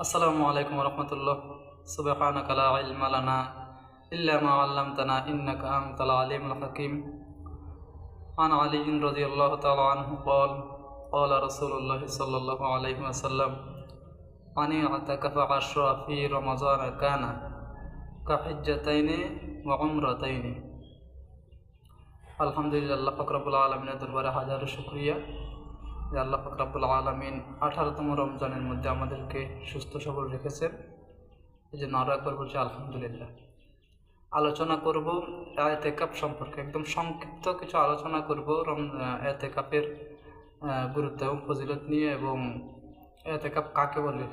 আসসালামু আলাইকুম রহমতুল্লাহ সুবহানাক লা ইলমা লানা ইল্লা মা 'আল্লামতানা ইন্নাকা আনতাল আলিমুল হাকিম عن علي رضي الله تعالى عنه قال قال رسول الله صلى الله عليه وسلم من اعتكف عشرة في رمضان كان كحجتين وعمرتين আলহামদুলিল্লাহ আল্লাহ ফকরাবুল আলমিনের দরবারে হাজারো শুক্রিয়া যে আল্লাহ ফকরাবুল আলমিন আঠারোতম রমজানের মধ্যে আমাদেরকে সুস্থ, সবল রেখেছেন। এই জন্য আরও একবার বলছি আলহামদুলিল্লাহ। আলোচনা করব এতেকাপ সম্পর্কে। একদম সংক্ষিপ্ত কিছু আলোচনা করব রম এতেকাপের গুরুত্ব এবং ফজিলত নিয়ে এবং এতেকাপ কাকে বলে?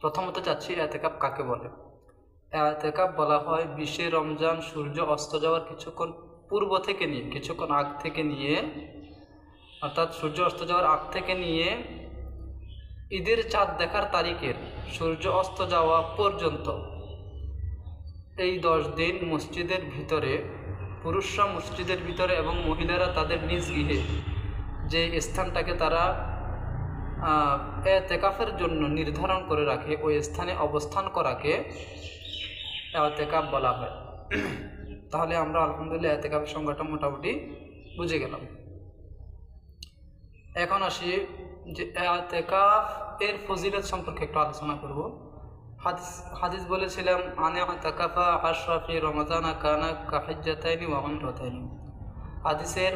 প্রথমত চাচ্ছি এতেকাপ কাকে বলে? এতেকাপ বলা হয় বিশে রমজান, সূর্য অস্ত যাওয়ার কিছুক্ষণ পূর্ব থেকে নিয়ে, কিছুক্ষণ আগ থেকে নিয়ে অর্থাৎ সূর্য অস্ত যাওয়ার আগ থেকে নিয়ে ঈদের চাঁদ দেখার তারিখের সূর্য অস্ত যাওয়া পর্যন্ত। এই দশ দিন মসজিদের ভিতরে, পুরুষরা মসজিদের ভিতরে এবং মহিলারা তাদের নিজ গৃহে যে স্থানটাকে তারা এতেকাফের জন্য নির্ধারণ করে রাখে, ওই স্থানে অবস্থান করাকে এতেকাপ বলা হয়। তাহলে আমরা আলহামদুলিল্লাহ এতেকাপের সংজ্ঞাটা মোটামুটি বুঝে গেলাম। এখন আসি যে এতেকাফ এর ফজিলত সম্পর্কে একটু আলোচনা করব। হাদিস হাদিস বলেছিলাম, আনে তাকাফা আশরাফি রমাজানা কানা কাহিজাতাইনি ওয়ামরতাইনি হাদিসের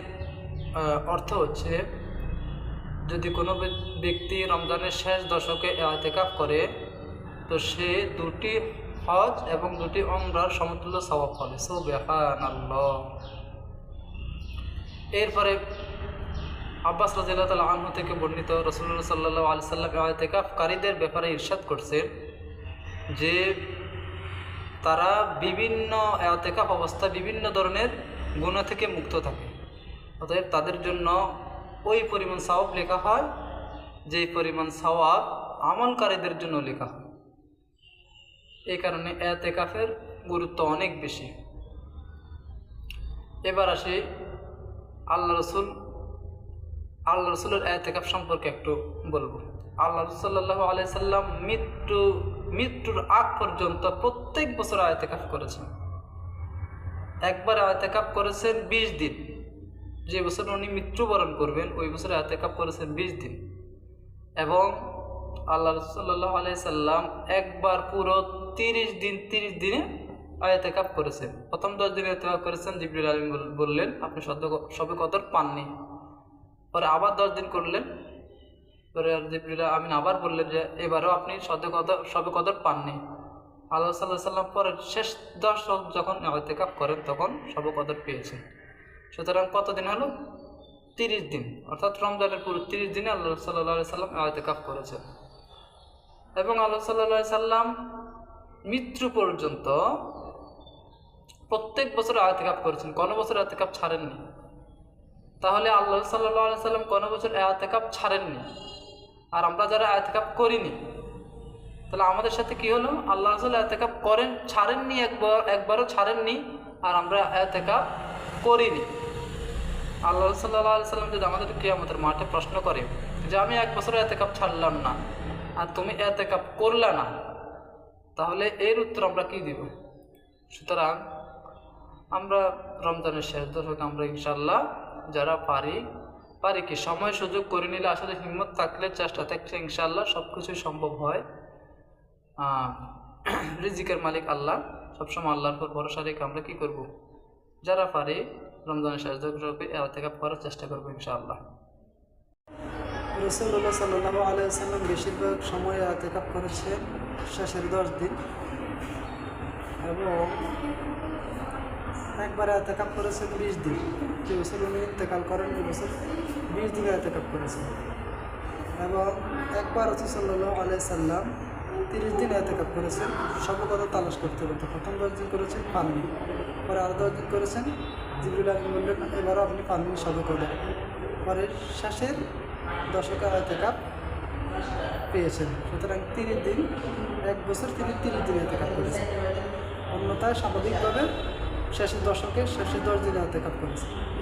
অর্থ হচ্ছে, যদি কোনো ব্যক্তি রমজানের শেষ দশকে এতেকাফ করে, তো সে দুটি হজ এবং দুটি অমরার সমতুল্য স্বভাব হবে সো বেহান এরপরে আব্বাস রাজিল্লাহ তাল আনহু থেকে বর্ণিত রসুল্লাহ সাল্লাহ আলি সাল্লাম এতেকাফকারীদের ব্যাপারে ইরশাদ করছে যে তারা বিভিন্ন এতেকাফ অবস্থা বিভিন্ন ধরনের গুণ থেকে মুক্ত থাকে। অতএব তাদের জন্য ওই পরিমাণ সওয়াব লেখা হয়, যেই পরিমাণ সওয়াব আমলকারীদের জন্য লেখা হয়। এই কারণে এতেকাফের গুরুত্ব অনেক বেশি। এবার আসি আল্লাহ রসুল আল্লাহ রসুলের এতেকাফ সম্পর্কে একটু বলব। আল্লাহ রসুল্লাহ আলাইসাল্লাম মৃত্যু, মৃত্যুর আগ পর্যন্ত প্রত্যেক বছর আয়তেকাফ করেছেন। একবার আয়তেকাফ করেছেন বিশ দিন। যে বছর উনি মৃত্যুবরণ করবেন, ওই বছর আয়তেকাফ করেছেন বিশ দিন। এবং আল্লাহ রসুল্লাহ আলাইসাল্লাম একবার পুরো তিরিশ দিন, তিরিশ দিনে আয়তেকাফ করেছেন। প্রথম দশ দিনে আয়তেকাফ করেছেন। জিবরুল আলম বললেন, আপনি সদ্য, সবে কদর পাননি। পরে আবার দশ দিন করলেন। পরে জিবরুল আমিন আবার বললেন যে, এবারেও আপনি সদ্য কদর সবে কদর পাননি। আল্লাহ সাল্লাহ সাল্লাম পরে শেষ দশ যখন আয়তেকাফ করেন, তখন সব কদর পেয়েছেন। সুতরাং কতদিন হলো? তিরিশ দিন। অর্থাৎ রমজানের পুরো তিরিশ দিনে আল্লাহ সাল্লাহ সাল্লাম আয়তেকাফ করেছেন। এবং আল্লাহ সাল্লাহ সাল্লাম মৃত্যু পর্যন্ত প্রত্যেক বছর আয়তেকাপ করেছেন। কোনো বছর আয়তেকাপ ছাড়েননি। তাহলে আল্লাহ সাল্লাহ সাল্লাম কোনো বছর আয়তেকাপ ছাড়েননি। আর আমরা যারা আয়তেকাপ করিনি, তাহলে আমাদের সাথে কি হলো? আল্লাহ রসুল এতেকাপ করেন, ছাড়েননি একবার একবারও ছাড়েননি, আর আমরা এতেকাপ করিনি। আল্লাহ সাল্লাহ সাল্লাম যদি আমাদের মাঠে প্রশ্ন করে যে আমি এক বছর এতেকাপ ছাড়লাম না, আর তুমি এতেকাপ করলে না, তাহলে এর উত্তর আমরা কি দিব? সুতরাং আমরা রমজানের শেষ দশকে আমরা ইনশাল্লাহ যারা পারি পারি কি? সময় সুযোগ করে নিলে আসলে হিম্মত থাকলে চেষ্টা থাকলে ইনশাল্লাহ সব কিছুই সম্ভব হয়। রিজিকের মালিক আল্লাহ, সবসময় আল্লাহর পর ভরসা রেখে আমরা কী করব? যারা পারি, রমজানের শেষ দশকে এতেকাপ করার চেষ্টা করব, ইনশাআল্লাহ। রসুল্লাহ সাল্লাহ আলাইসাল্লাম বেশিরভাগ সময় আতেকাপ করেছেন শেষের দশ দিন। এবং একবার আতেকাপ করেছেন বিশ দিন। যে বছর উনি ইন্তেকাল করেন ওই বছর বিশ দিন আতেকাপ করেছেন এবং একবার রসুল্লাহ আলাইসাল্লাম তিরিশ দিন এতেকাপ করেছেন সব কথা তালাশ করতে হতো প্রথম দশ দিন করেছেন পাননি। পরে আরও দশ দিন করেছেন। জিবুল আলম বললেন, এবারও আপনি পাননি সব কথা পরে শেষের দশকে এতেকাপ পেয়েছেন। সুতরাং তিরিশ দিন, এক বছর তিনি তিরিশ দিন এতেকাপ করেছেন। অন্যথায় স্বাভাবিকভাবে শেষের দশকে শেষের দশ দিনে দেখা করেছেন